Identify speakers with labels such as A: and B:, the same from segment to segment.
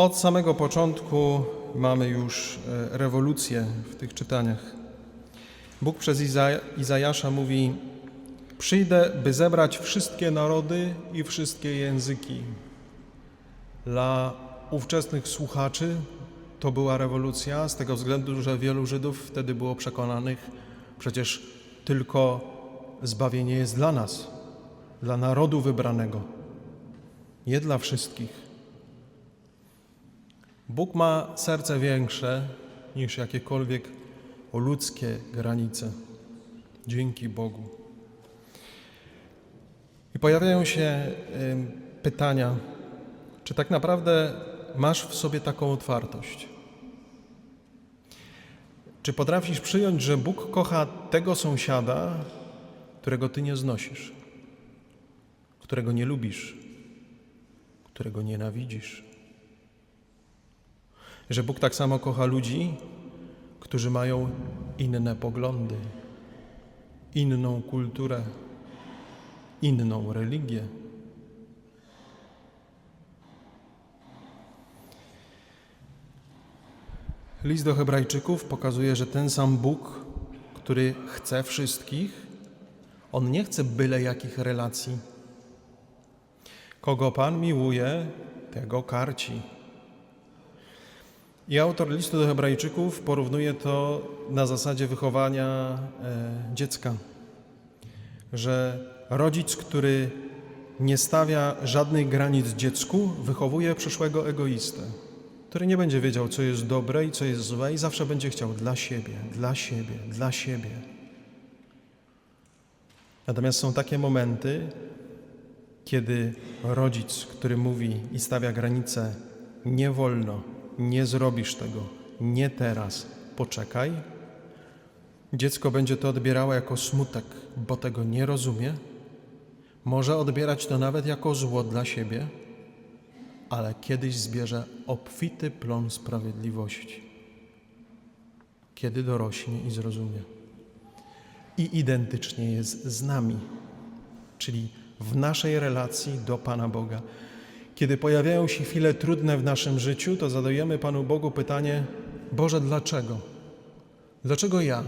A: Od samego początku mamy już e, rewolucję w tych czytaniach. Bóg przez Iza- Izajasza mówi: Przyjdę, by zebrać wszystkie narody i wszystkie języki. Dla ówczesnych słuchaczy to była rewolucja z tego względu, że wielu Żydów wtedy było przekonanych, przecież tylko zbawienie jest dla nas, dla narodu wybranego, nie dla wszystkich. Bóg ma serce większe niż jakiekolwiek ludzkie granice. Dzięki Bogu. I pojawiają się pytania, czy tak naprawdę masz w sobie taką otwartość? Czy potrafisz przyjąć, że Bóg kocha tego sąsiada, którego ty nie znosisz, którego nie lubisz, którego nienawidzisz? Że Bóg tak samo kocha ludzi, którzy mają inne poglądy, inną kulturę, inną religię. List do Hebrajczyków pokazuje, że ten sam Bóg, który chce wszystkich, on nie chce byle jakich relacji. Kogo Pan miłuje, tego karci. I autor listu do Hebrajczyków porównuje to na zasadzie wychowania e, dziecka, że rodzic, który nie stawia żadnych granic dziecku, wychowuje przyszłego egoistę, który nie będzie wiedział, co jest dobre i co jest złe, i zawsze będzie chciał dla siebie, dla siebie, dla siebie. Natomiast są takie momenty, kiedy rodzic, który mówi i stawia granice, nie wolno, nie zrobisz tego, nie teraz, poczekaj, dziecko będzie to odbierało jako smutek, bo tego nie rozumie, może odbierać to nawet jako zło dla siebie, ale kiedyś zbierze obfity plon sprawiedliwości, kiedy dorośnie i zrozumie. I identycznie jest z nami, czyli w naszej relacji do Pana Boga. Kiedy pojawiają się chwile trudne w naszym życiu, to zadajemy Panu Bogu pytanie: Boże, dlaczego? Dlaczego ja?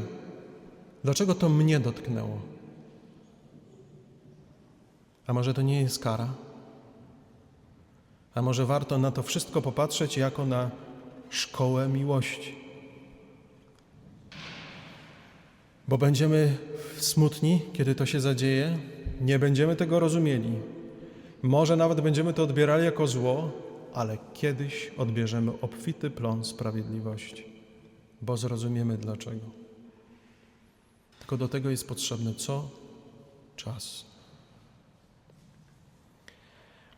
A: Dlaczego to mnie dotknęło? A może to nie jest kara? A może warto na to wszystko popatrzeć jako na szkołę miłości? Bo będziemy smutni, kiedy to się zadzieje, nie będziemy tego rozumieli. Może nawet będziemy to odbierali jako zło, ale kiedyś odbierzemy obfity plon sprawiedliwości, bo zrozumiemy dlaczego. Tylko do tego jest potrzebny co? Czas.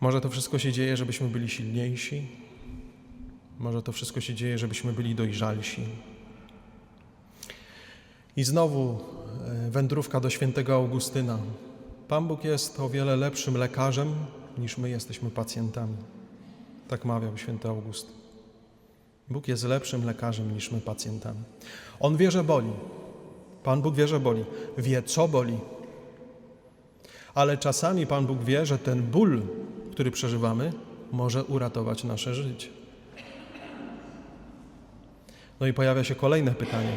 A: Może to wszystko się dzieje, żebyśmy byli silniejsi, może to wszystko się dzieje, żebyśmy byli dojrzalsi. I znowu e, wędrówka do świętego Augustyna. Pan Bóg jest o wiele lepszym lekarzem niż my jesteśmy pacjentami. Tak mawiał święty August. Bóg jest lepszym lekarzem niż my pacjentami. On wie, że boli. Pan Bóg wie, że boli. Wie, co boli. Ale czasami Pan Bóg wie, że ten ból, który przeżywamy, może uratować nasze życie. No i pojawia się kolejne pytanie.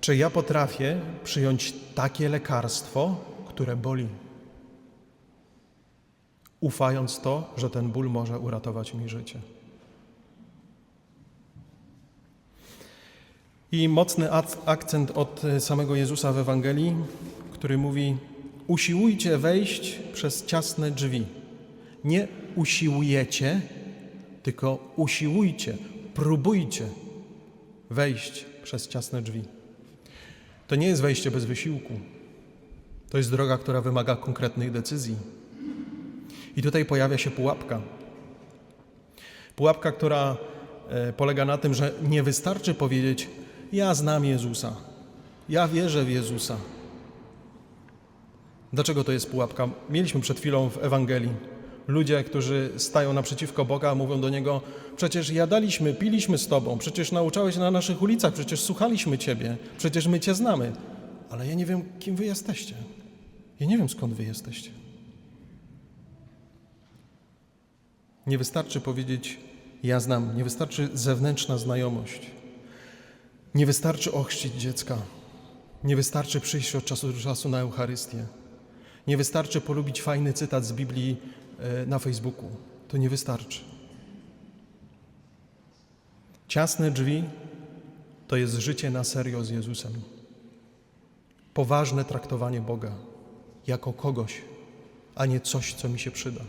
A: Czy ja potrafię przyjąć takie lekarstwo, które boli? Ufając to, że ten ból może uratować mi życie. I mocny akcent od e, samego Jezusa w Ewangelii, który mówi: Usiłujcie wejść przez ciasne drzwi. Nie usiłujecie, tylko usiłujcie, próbujcie wejść przez ciasne drzwi. To nie jest wejście bez wysiłku. To jest droga, która wymaga konkretnych decyzji. I tutaj pojawia się pułapka. Pułapka, która e, polega na tym, że nie wystarczy powiedzieć: Ja znam Jezusa, ja wierzę w Jezusa. Dlaczego to jest pułapka? Mieliśmy przed chwilą w Ewangelii ludzie, którzy stają naprzeciwko Boga, mówią do Niego: Przecież jadaliśmy, piliśmy z Tobą, przecież nauczałeś na naszych ulicach, przecież słuchaliśmy Ciebie, przecież my Cię znamy. Ale ja nie wiem, kim Wy jesteście. Ja nie wiem, skąd Wy jesteście. Nie wystarczy powiedzieć: Ja znam, nie wystarczy zewnętrzna znajomość. Nie wystarczy ochrzcić dziecka. Nie wystarczy przyjść od czasu do czasu na Eucharystię. Nie wystarczy polubić fajny cytat z Biblii e, na Facebooku. To nie wystarczy. Ciasne drzwi to jest życie na serio z Jezusem. Poważne traktowanie Boga jako kogoś, a nie coś, co mi się przyda.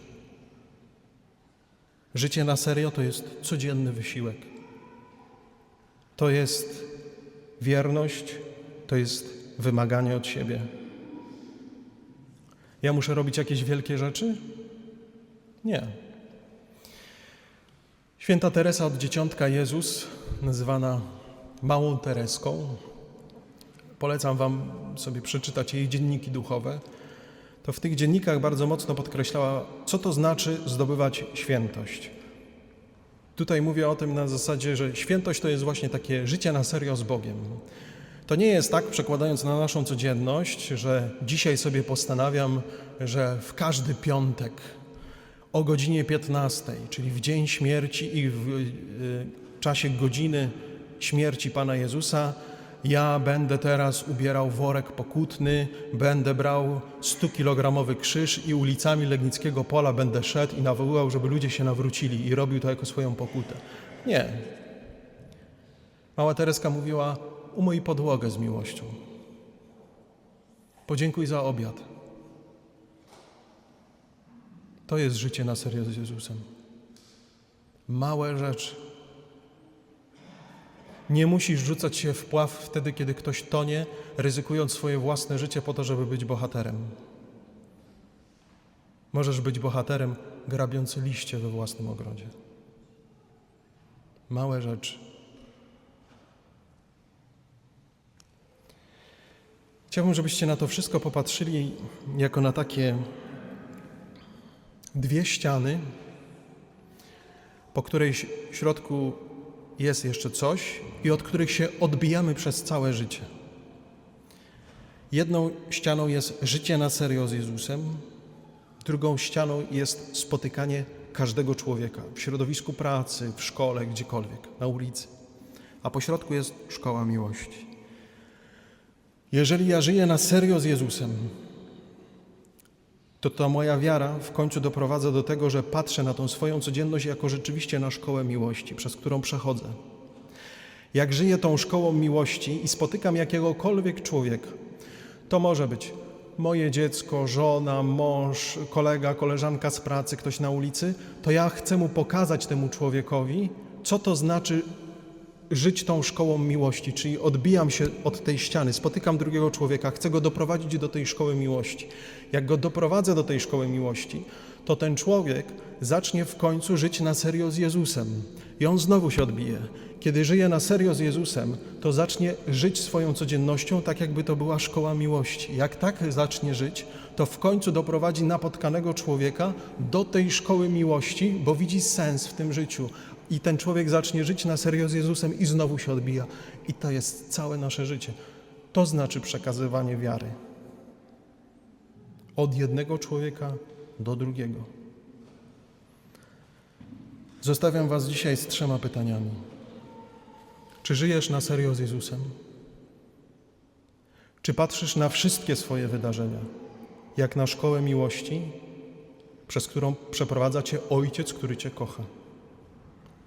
A: Życie na serio to jest codzienny wysiłek. To jest wierność, to jest wymaganie od siebie. Ja muszę robić jakieś wielkie rzeczy? Nie. Święta Teresa od dzieciątka Jezus, nazywana Małą Tereską, polecam Wam sobie przeczytać jej dzienniki duchowe. To w tych dziennikach bardzo mocno podkreślała, co to znaczy zdobywać świętość. Tutaj mówię o tym na zasadzie, że świętość to jest właśnie takie życie na serio z Bogiem. To nie jest tak, przekładając na naszą codzienność, że dzisiaj sobie postanawiam, że w każdy piątek o godzinie 15, czyli w dzień śmierci i w y, czasie godziny śmierci Pana Jezusa, ja będę teraz ubierał worek pokutny, będę brał 100-kilogramowy krzyż i ulicami Legnickiego Pola będę szedł i nawoływał, żeby ludzie się nawrócili i robił to jako swoją pokutę. Nie. Mała Tereska mówiła, umyj podłogę z miłością. Podziękuj za obiad. To jest życie na serio z Jezusem. Małe rzeczy. Nie musisz rzucać się w pław wtedy, kiedy ktoś tonie, ryzykując swoje własne życie po to, żeby być bohaterem. Możesz być bohaterem grabiący liście we własnym ogrodzie. Małe rzeczy. Chciałbym, żebyście na to wszystko popatrzyli jako na takie dwie ściany, po której środku jest jeszcze coś i od których się odbijamy przez całe życie. Jedną ścianą jest życie na serio z Jezusem, drugą ścianą jest spotykanie każdego człowieka w środowisku pracy, w szkole, gdziekolwiek, na ulicy. A po środku jest szkoła miłości. Jeżeli ja żyję na serio z Jezusem, to ta moja wiara w końcu doprowadza do tego, że patrzę na tą swoją codzienność jako rzeczywiście na szkołę miłości, przez którą przechodzę. Jak żyję tą szkołą miłości i spotykam jakiegokolwiek człowieka, to może być moje dziecko, żona, mąż, kolega, koleżanka z pracy, ktoś na ulicy, to ja chcę mu pokazać temu człowiekowi, co to znaczy żyć tą szkołą miłości, czyli odbijam się od tej ściany, spotykam drugiego człowieka, chcę go doprowadzić do tej szkoły miłości. Jak go doprowadzę do tej szkoły miłości, to ten człowiek zacznie w końcu żyć na serio z Jezusem. I on znowu się odbije. Kiedy żyje na serio z Jezusem, to zacznie żyć swoją codziennością tak, jakby to była szkoła miłości. Jak tak zacznie żyć, to w końcu doprowadzi napotkanego człowieka do tej szkoły miłości, bo widzi sens w tym życiu. I ten człowiek zacznie żyć na serio z Jezusem i znowu się odbija. I to jest całe nasze życie. To znaczy przekazywanie wiary. Od jednego człowieka do drugiego. Zostawiam Was dzisiaj z trzema pytaniami. Czy żyjesz na serio z Jezusem? Czy patrzysz na wszystkie swoje wydarzenia jak na szkołę miłości, przez którą przeprowadza Cię Ojciec, który Cię kocha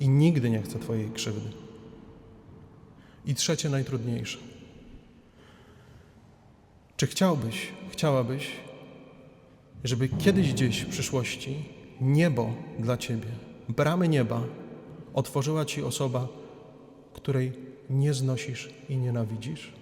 A: i nigdy nie chce Twojej krzywdy? I trzecie, najtrudniejsze. Czy chciałbyś, chciałabyś, żeby kiedyś gdzieś w przyszłości niebo dla Ciebie, bramy nieba otworzyła Ci osoba, której nie znosisz i nienawidzisz?